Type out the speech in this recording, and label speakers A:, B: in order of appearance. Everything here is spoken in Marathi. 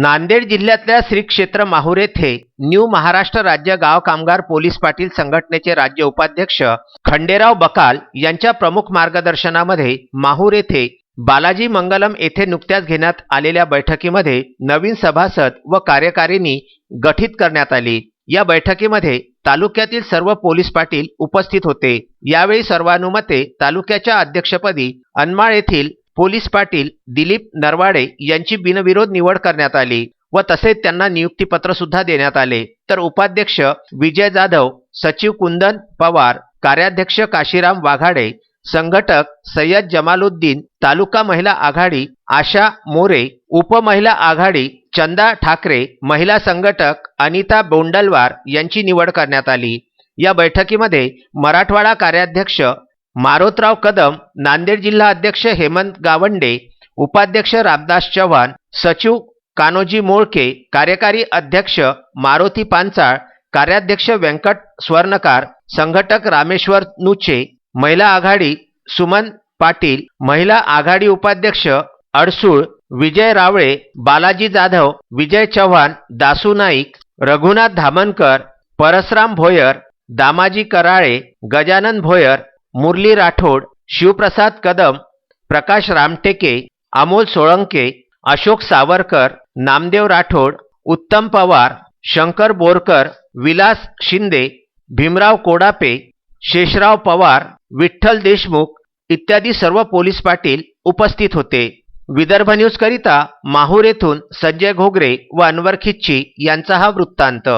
A: नांदेड जिल्ह्यातल्या श्री क्षेत्र माहूर येथे न्यू महाराष्ट्र राज्य गाव कामगार पोलीस पाटील संघटनेचे राज्य उपाध्यक्ष खंडेराव बकाल यांच्या प्रमुख मार्गदर्शनामध्ये माहूर येथे बालाजी मंगलम येथे नुकत्याच घेण्यात आलेल्या बैठकीमध्ये नवीन सभासद व कार्यकारिणी गठीत करण्यात आली. या बैठकीमध्ये तालुक्यातील सर्व पोलीस पाटील उपस्थित होते. यावेळी सर्वानुमते तालुक्याच्या अध्यक्षपदी अनमाळ येथील पोलीस पाटील दिलीप नरवाडे यांची बिनविरोध निवड करण्यात आली व तसेच त्यांना नियुक्तीपत्र सुद्धा देण्यात आले. तर उपाध्यक्ष विजय जाधव सचिव कुंदन पवार कार्याध्यक्ष काशीराम वाघाडे संघटक सय्यद जमालुद्दीन तालुका महिला आघाडी आशा मोरे उपमहिला आघाडी चंदा ठाकरे महिला संघटक अनिता बोंडलवार यांची निवड करण्यात आली. या बैठकीमध्ये मराठवाडा कार्याध्यक्ष मारोतराव कदम नांदेड जिल्हा अध्यक्ष हेमंत गावंडे उपाध्यक्ष रामदास चव्हाण सचिव कानोजी मोळके कार्यकारी अध्यक्ष मारुती पांचाळ कार्याध्यक्ष व्यंकट स्वर्णकार संघटक रामेश्वर नुचे महिला आघाडी सुमन पाटील महिला आघाडी उपाध्यक्ष अडसूळ विजय रावळे बालाजी जाधव विजय चव्हाण दासू नाईक रघुनाथ धामनकर परसराम भोयर दामाजी कराळे गजानन भोयर मुरली राठोड शिवप्रसाद कदम प्रकाश रामटेके अमोल सोळंके अशोक सावरकर नामदेव राठोड उत्तम पवार शंकर बोरकर विलास शिंदे भीमराव कोडापे शेषराव पवार विठ्ठल देशमुख इत्यादी सर्व पोलीस पाटील उपस्थित होते. विदर्भ न्यूजकरिता माहूर येथून संजय घोगरे व अनवर खिच्ची यांचा हा वृत्तांत.